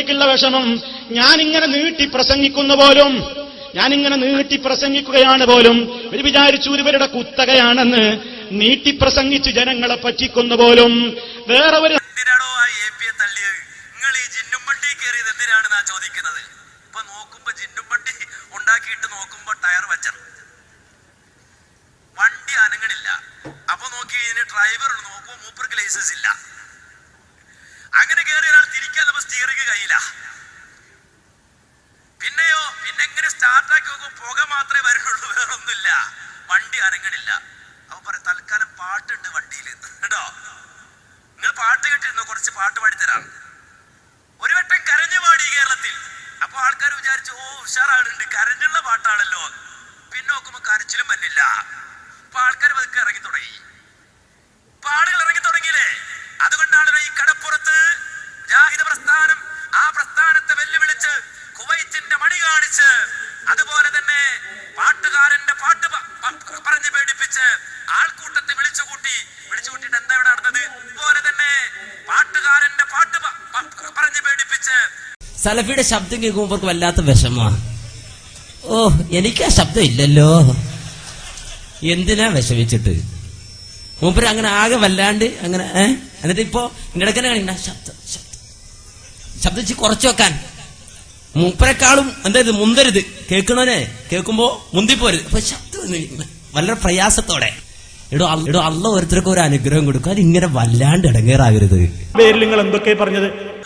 മൂപ്പരിക്കുള്ള വിഷമം. ഞാനിങ്ങനെ നീട്ടി പ്രസംഗിക്കുന്ന പോലും ഞാനിങ്ങനെ നീട്ടി പ്രസംഗിക്കുകയാണ് പോലും ഇവർ വിചാരിച്ചു ഇവരുടെ കുത്തകയാണെന്ന് നീട്ടി പ്രസംഗിച്ച് ജനങ്ങളെ പറ്റിക്കുന്ന പോലും വേറെ ഒരു എന്തിനാണോ ആ എ പിയെ നിങ്ങൾ ഈ ജിന്നും വണ്ടി കയറിയത് ഞാൻ ചോദിക്കുന്നത്? ഇപ്പൊ നോക്കുമ്പോ ജിന്നും വണ്ടി ഉണ്ടാക്കിയിട്ട് നോക്കുമ്പോ ടയർ വച്ചർ വണ്ടി അനങ്ങണില്ല. അപ്പൊ നോക്കി ഇതിന് ഡ്രൈവർ നോക്കുമ്പോ മൂപ്പർക്ക് ലൈസൻസ് ഇല്ല. കയ്യില പിന്നെയോ പിന്നെ സ്റ്റാർട്ടാക്കി നോക്കും പുക മാത്രമേ വരുന്നുള്ളൂ വേറൊന്നുമില്ല. വണ്ടി അനങ്ങണില്ല. അപ്പൊ പറയും തൽക്കാലം പാട്ടുണ്ട് വണ്ടിയിൽ കേട്ടോ? നിങ്ങൾ പാട്ട് കേട്ടിരുന്നോ? കുറച്ച് പാട്ട് പാടിത്തരാം. ഒരു വട്ടം കരഞ്ഞു പാടി കേരളത്തിൽ. അപ്പൊ ആൾക്കാർ വിചാരിച്ചു ഓ ഉഷാറാളുണ്ട് കരഞ്ഞുള്ള പാട്ടാണല്ലോ. പിന്നെ നോക്കുമ്പോ കരച്ചിലും പറ്റില്ല അപ്പൊ ആൾക്കാർ ഇറങ്ങി തുടങ്ങി. സലഫിയുടെ ശബ്ദം കേൾക്കുമ്പോൾ അവർക്ക് വല്ലാത്ത വിഷമാ. ഓ എനിക്ക് ആ ശബ്ദം ഇല്ലല്ലോ. എന്തിനാ വിഷമിച്ചിട്ട്? മൂപ്പര് അങ്ങനെ ആകെ വല്ലാണ്ട് അങ്ങനെ ഏഹ് എന്നിട്ട് ഇപ്പോ ഇടക്കനെ കാണിക്കണ ശബ്ദം ശബ്ദം. ശബ്ദം ഇച്ചിരി കുറച്ചു വെക്കാൻ. മൂപ്പരെക്കാളും എന്താ ഇത് മുന്തരുത്. കേൾക്കണോനെ? കേൾക്കുമ്പോ മുന്തിപ്പോരുത് അപ്പൊ ശബ്ദം വളരെ പ്രയാസത്തോടെ. എടോ എടോ അള്ള ഓരോരുത്തർക്കും ഒരു അനുഗ്രഹം കൊടുക്കും. അത് ഇങ്ങനെ വല്ലാണ്ട് ഇടങ്ങേറാകരുത്. പേരിൽ നിങ്ങൾ എന്തൊക്കെ പറഞ്ഞത്?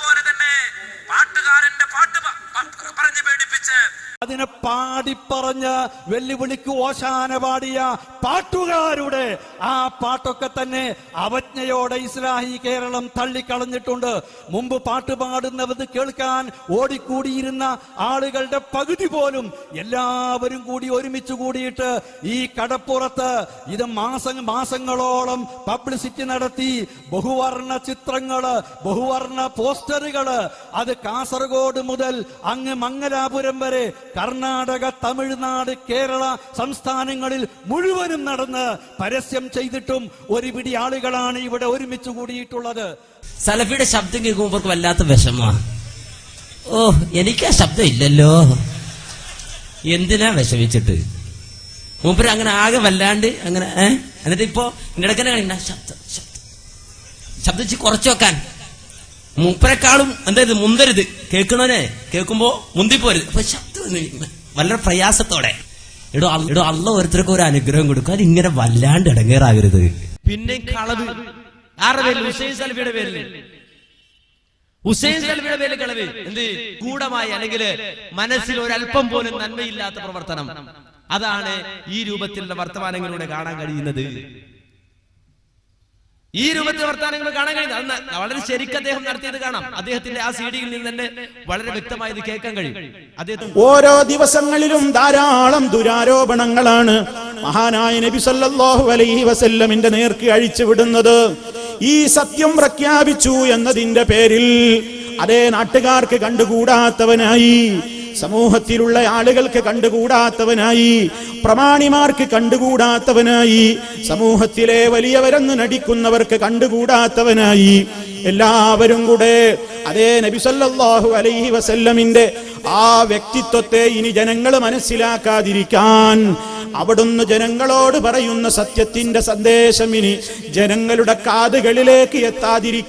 അതിനെ പാടിപ്പറഞ്ഞ് വെല്ലുവിളിക്ക് ഓശാന പാടിയ പാട്ടുകാരുടെ ആ പാട്ടൊക്കെ തന്നെ അവജ്ഞയോടെ ഇസ്ലാഹി കേരളം തള്ളിക്കളഞ്ഞിട്ടുണ്ട്. മുമ്പ് പാട്ട് പാടുന്നവത് കേൾക്കാൻ ഓടിക്കൂടിയിരുന്ന ആളുകളുടെ പകുതി പോലും എല്ലാവരും കൂടി ഒരുമിച്ച് കൂടിയിട്ട് ഈ കടപ്പുറത്ത് ഇത് മാസ മാസങ്ങളോളം പബ്ലിസിറ്റി നടത്തി ബഹുവർണ ചിത്രങ്ങൾ ബഹുവർണ പോസ്റ്ററുകൾ അത് കാസർഗോഡ് മുതൽ അങ്ങ് മംഗലാപുരം വരെ കർണാടക തമിഴ്നാട് കേരള സംസ്ഥാനങ്ങളിൽ മുഴുവനും നടന്ന് പരസ്യം ചെയ്തിട്ടും ഒരു പിടി ആളുകളാണ് ഇവിടെ ഒരുമിച്ച് കൂടിയിട്ടുള്ളത്. സലഫിയുടെ ശബ്ദം കേൾക്കുമ്പോൾ വല്ലാത്ത വിഷമാ ഓ എനിക്ക് ആ ശബ്ദം ഇല്ലല്ലോ. എന്തിനാ വിഷമിച്ചിട്ട്? മൂപ്പര് അങ്ങനെ ആകെ വല്ലാണ്ട് അങ്ങനെ എന്നിട്ട് ഇപ്പോ ഇടക്കനെ കണ്ട ശബ്ദം ശബ്ദം. ശബ്ദം ഇച്ചിരി കുറച്ചു വെക്കാൻ. മൂപ്പരെക്കാളും എന്താ ഇത് മുന്തരുത്. കേൾക്കണോനെ? കേൾക്കുമ്പോ മുന്തിപ്പോരുത്. അപ്പൊ ശബ്ദം വളരെ പ്രയാസത്തോടെ. എടോ എടോ ഓരോരുത്തർക്കും ഒരു അനുഗ്രഹം കൊടുക്കും. അത് ഇങ്ങനെ വല്ലാണ്ട് ഇടങ്ങേറാകരുത് പിന്നെ കളവ്. ഹുസൈൻ സൽഫിയുടെ പേരിൽ ഹുസൈൻ കളവ്. എന്ത്? കൂടമായി അല്ലെങ്കിൽ മനസ്സിൽ ഒരല്പം പോലും നന്മയില്ലാത്ത പ്രവർത്തനം. അതാണ് ഈ രൂപത്തിലുള്ള വർത്തമാനങ്ങളിലൂടെ കാണാൻ കഴിയുന്നത്. ഈ രൂപത്തിൽ വർത്തമാനങ്ങൾ കാണാൻ കഴിയുന്നത് അന്ന് വളരെ ശരിക്കും അദ്ദേഹം നടത്തിയത് കാണാം. അദ്ദേഹത്തിന്റെ ആ സി ഡിയിൽ നിന്ന് തന്നെ വളരെ വ്യക്തമായി ഇത് കേൾക്കാൻ കഴിയും. അദ്ദേഹം ഓരോ ദിവസങ്ങളിലും ധാരാളം ദുരാരോപണങ്ങളാണ് മഹാനായ നബി സല്ലല്ലാഹു അലൈഹി വസല്ലമിന്റെ നേർക്ക് അഴിച്ചു വിടുന്നത്. ഈ സത്യം പ്രഖ്യാപിച്ചു എന്നതിന്റെ പേരിൽ അതേ നാട്ടുകാർക്ക് കണ്ടുകൂടാത്തവനായി സമൂഹത്തിലുള്ള ആളുകൾക്ക് കണ്ടുകൂടാത്തവനായി പ്രമാണിമാർക്ക് കണ്ടുകൂടാത്തവനായി സമൂഹത്തിലെ വലിയവരെന്ന് നടിക്കുന്നവർക്ക് കണ്ടുകൂടാത്തവനായി എല്ലാവരും കൂടെ അതേ നബി സല്ലല്ലാഹു അലൈഹി വസല്ലമിന്റെ ആ വ്യക്തിത്വത്തെ ഇനി ജനങ്ങൾ മനസ്സിലാക്കാതിരിക്കാൻ അവിടുന്ന് ജനങ്ങളോട് പറയുന്ന സത്യത്തിന്റെ സന്ദേശം ഇനി ജനങ്ങളുടെ കാതുകളിലേക്ക് എത്താതിരിക്കാൻ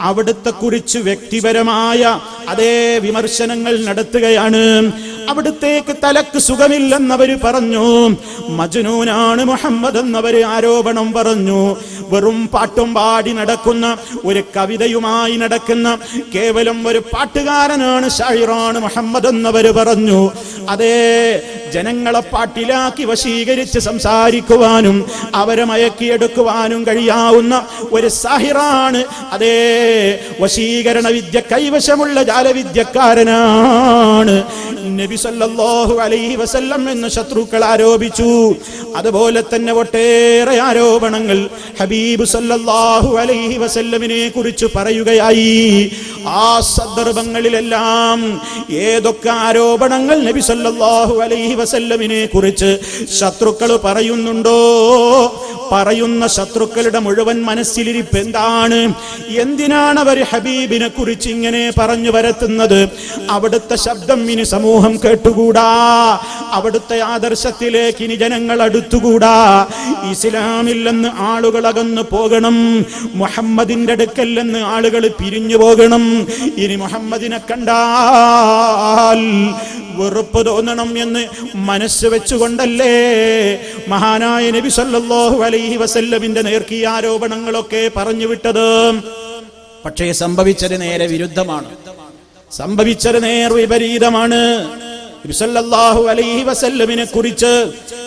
അവിടുത്തെ കുറിച്ച് വ്യക്തിപരമായ അതേ വിമർശനങ്ങൾ നടത്തുകയാണ്. അവിടുത്തേക്ക് തലക്ക് സുഖമില്ലെന്നവര് പറഞ്ഞു. മജ്നൂനാണ് മുഹമ്മദ് എന്നവര് ആരോപണം പറഞ്ഞു. വെറും പാട്ടും പാടി നടക്കുന്ന ഒരു കവിതയുമായി നടക്കുന്ന കേവലം ഒരു പാട്ടുകാരനാണ് ഷാഹിറാണ് മുഹമ്മദ് എന്നവര് പറഞ്ഞു. അതേ ജനങ്ങളെ പാട്ടിലാക്കി വശീകരിച്ച് സംസാരിക്കുവാനും അവരെ മയക്കിയെടുക്കുവാനും കഴിയാവുന്ന ഒരു സാഹിറാണ്. അതേ വശീകരണ വിദ്യ കൈവശമുള്ള ജാലവിദ്യക്കാരനാണ്. നബി സല്ലല്ലാഹു അലൈഹി വസല്ലം എന്ന് ശത്രുക്കൾ ആരോപിച്ചു. അതുപോലെ തന്നെ ഒട്ടേറെ ആരോപണങ്ങൾ ഹബീബ് സല്ലല്ലാഹു അലൈഹി വസല്ലമിനെ കുറിച്ച് പറയുകയായി. ആ സന്ദർഭങ്ങളിലെല്ലാം ഏതൊക്കെ ആരോപണങ്ങൾ നബി സല്ലാഹു അലൈഹി വസല്ലമിനെ കുറിച്ച് ശത്രുക്കൾ പറയുന്നുണ്ടോ? പറയുന്ന ശത്രുക്കളുടെ മുഴുവൻ മനസ്സിലിരിപ്പ് എന്താണ്? എന്തിനാണ് അവർ ഹബീബിനെ കുറിച്ച് ഇങ്ങനെ പറഞ്ഞു വരത്തുന്നത് അവിടുത്തെ ശബ്ദം ഇനി സമൂഹം കേട്ടുകൂടാ. അവിടുത്തെ ആദർശത്തിലേക്ക് ഇനി ജനങ്ങൾ അടുത്തുകൂടാ. ഇസ്ലാമില്ലെന്ന് ആളുകൾ അകന്നു പോകണം. മുഹമ്മദിന്റെ അടുക്കല്ലെന്ന് ആളുകൾ പിരിഞ്ഞു പോകണം. ഇനി മുഹമ്മദിനെ കണ്ടാൽ വെറുപ്പ് തോന്നണം എന്ന് മനസ്സ് വെച്ചുകൊണ്ടല്ലേ? മഹാനായ നബി സല്ലല്ലാഹു അലൈഹി വസല്ലമിന്റെ നേർക്കി ആരോപണങ്ങളൊക്കെ പറഞ്ഞു വിട്ടത്. പക്ഷേ സംഭവിച്ചത് നേരെ വിരുദ്ധമാണ്. സംഭവിച്ചത് നേർ വിപരീതമാണ്. നബി സല്ലല്ലാഹു അലൈഹി വസല്ലമിനെ കുറിച്ച്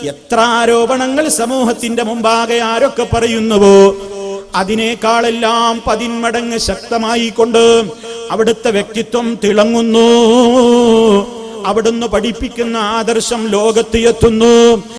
എത്ര ആരോപണങ്ങൾ സമൂഹത്തിന്റെ മുമ്പാകെ ആരൊക്കെ പറയുന്നുവോ അതിനേക്കാളെല്ലാം പതിന്മടങ്ങ് ശക്തമായി കൊണ്ട് അവിടുത്തെ വ്യക്തിത്വം തിളങ്ങുന്നു. അവിടുന്ന് പഠിപ്പിക്കുന്ന ആദർശം ലോകത്ത് എത്തുന്നു.